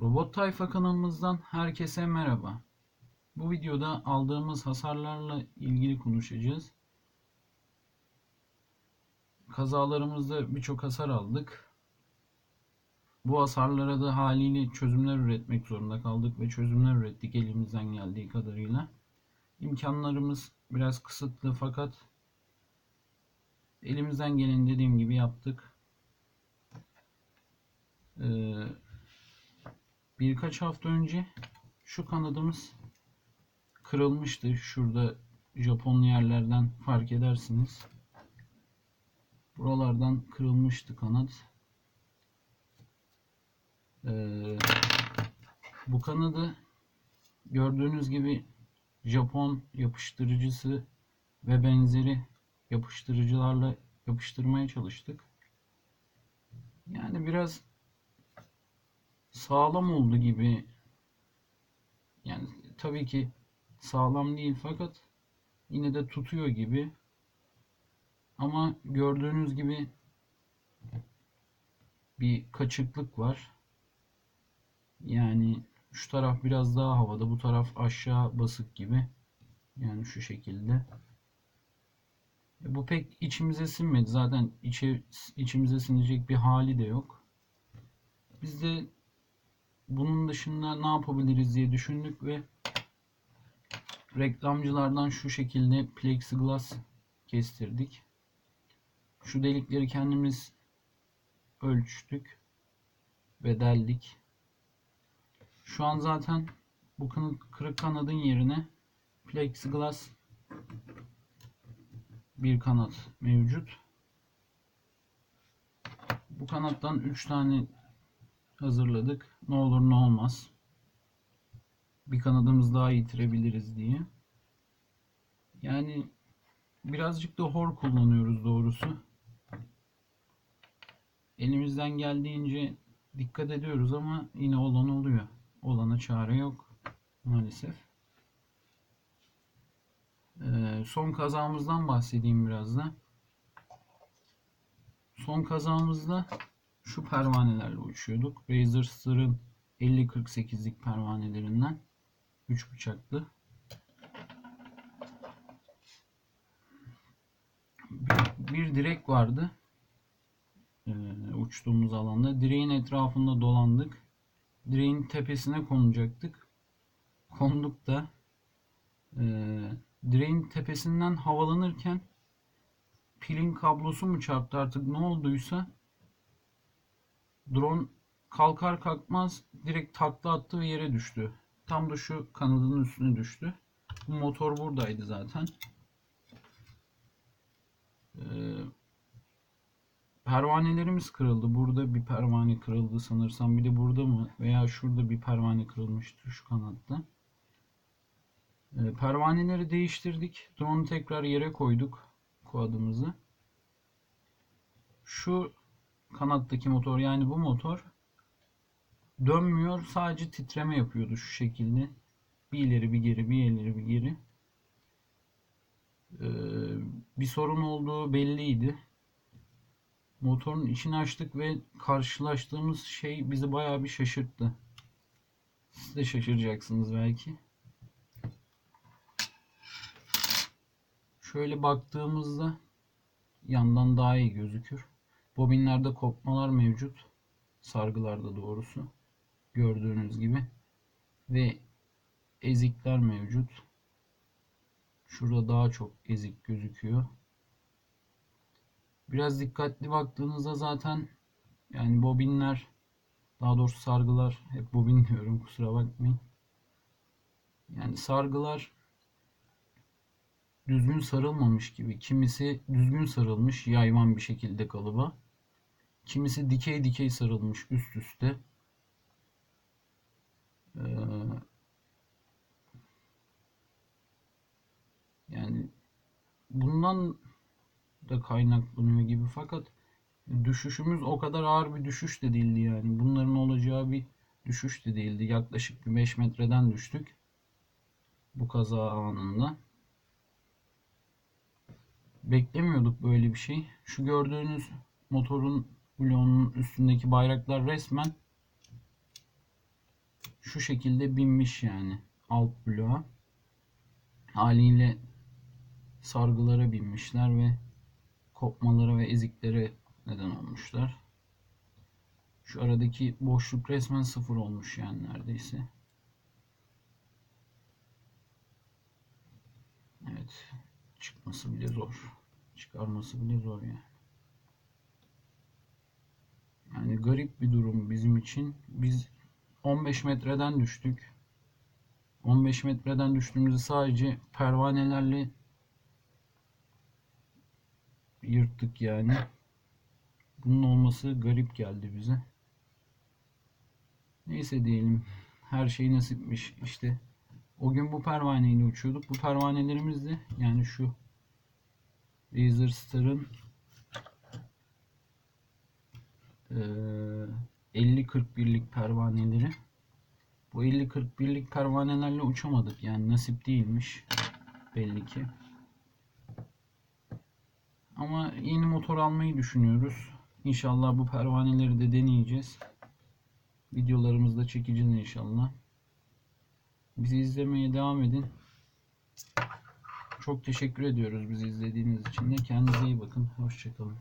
Robot Tayfa kanalımızdan herkese merhaba. Bu videoda aldığımız hasarlarla ilgili konuşacağız. Kazalarımızda birçok hasar aldık. Bu hasarlara da haliyle çözümler üretmek zorunda kaldık ve çözümler ürettik elimizden geldiği kadarıyla. İmkanlarımız biraz kısıtlı fakat elimizden gelen dediğim gibi yaptık. Ee, birkaç hafta önce şu kanadımız kırılmıştı. Şurada Japonlu yerlerden fark edersiniz. Buralardan kırılmıştı kanat. Ee, bu kanadı gördüğünüz gibi Japon yapıştırıcısı ve benzeri yapıştırıcılarla yapıştırmaya çalıştık. Yani biraz sağlam oldu gibi. Yani tabii ki sağlam değil fakat yine de tutuyor gibi. Ama gördüğünüz gibi bir kaçıklık var. Yani şu taraf biraz daha havada, bu taraf aşağı basık gibi. Yani şu şekilde. E, Bu pek içimize sinmedi. Zaten içe, içimize sinecek bir hali de yok. Biz de bunun dışında ne yapabiliriz diye düşündük ve reklamcılardan şu şekilde plexiglass kestirdik. Şu delikleri kendimiz ölçtük ve deldik. Şu an zaten bu kırık kanadın yerine plexiglass bir kanat mevcut. Bu kanattan 3 tane hazırladık. Ne olur ne olmaz. Bir kanadımız daha yitirebiliriz diye. Yani birazcık da hor kullanıyoruz doğrusu. Elimizden geldiğince dikkat ediyoruz ama yine olan oluyor. Olana çare yok maalesef. Ee, son kazamızdan bahsedeyim biraz da. Son kazamızda şu pervanelerle uçuyorduk. Razer Star'ın 50-48'lik pervanelerinden 3 bıçaklı. Bir, direk vardı. Ee, uçtuğumuz alanda. Direğin etrafında dolandık. Direğin tepesine konacaktık. Konduk da ee, direğin tepesinden havalanırken pilin kablosu mu çarptı artık ne olduysa drone kalkar kalkmaz direkt takla attı ve yere düştü. Tam da şu kanadının üstüne düştü. Bu motor buradaydı zaten. Ee, pervanelerimiz kırıldı. Burada bir pervane kırıldı sanırsam. Bir de burada mı? Veya şurada bir pervane kırılmıştı şu kanatta. Ee, pervaneleri değiştirdik. Drone'u tekrar yere koyduk. Quad'ımızı. Şu kanattaki motor yani bu motor dönmüyor. Sadece titreme yapıyordu şu şekilde. Bir ileri bir geri bir ileri bir geri. Ee, bir sorun olduğu belliydi. Motorun içini açtık ve karşılaştığımız şey bizi bayağı bir şaşırttı. Siz de şaşıracaksınız belki. Şöyle baktığımızda yandan daha iyi gözükür. Bobinlerde kopmalar mevcut. Sargılarda doğrusu. Gördüğünüz gibi. Ve ezikler mevcut. Şurada daha çok ezik gözüküyor. Biraz dikkatli baktığınızda zaten yani bobinler daha doğrusu sargılar hep bobin diyorum kusura bakmayın. Yani sargılar düzgün sarılmamış gibi. Kimisi düzgün sarılmış yayvan bir şekilde kalıba. Kimisi dikey dikey sarılmış üst üste. Ee, yani bundan da kaynaklanıyor gibi fakat düşüşümüz o kadar ağır bir düşüş de değildi yani. Bunların olacağı bir düşüş de değildi. Yaklaşık bir 5 metreden düştük. Bu kaza anında. Beklemiyorduk böyle bir şey. Şu gördüğünüz motorun bloğunun üstündeki bayraklar resmen şu şekilde binmiş yani alt bloğa. Haliyle sargılara binmişler ve kopmalara ve eziklere neden olmuşlar. Şu aradaki boşluk resmen sıfır olmuş yani neredeyse. Evet. Çıkması bile zor. Çıkarması bile zor yani. Yani garip bir durum bizim için. Biz 15 metreden düştük. 15 metreden düştüğümüzde sadece pervanelerle yırttık yani. Bunun olması garip geldi bize. Neyse diyelim. Her şey nasipmiş işte. O gün bu pervaneyle uçuyorduk. Bu pervanelerimiz de yani şu Razer Star'ın 50-41'lik pervaneleri. Bu 50-41'lik pervanelerle uçamadık. Yani nasip değilmiş. Belli ki. Ama yeni motor almayı düşünüyoruz. İnşallah bu pervaneleri de deneyeceğiz. Videolarımızda çekeceğiz inşallah. Bizi izlemeye devam edin. Çok teşekkür ediyoruz bizi izlediğiniz için de. Kendinize iyi bakın. Hoşçakalın.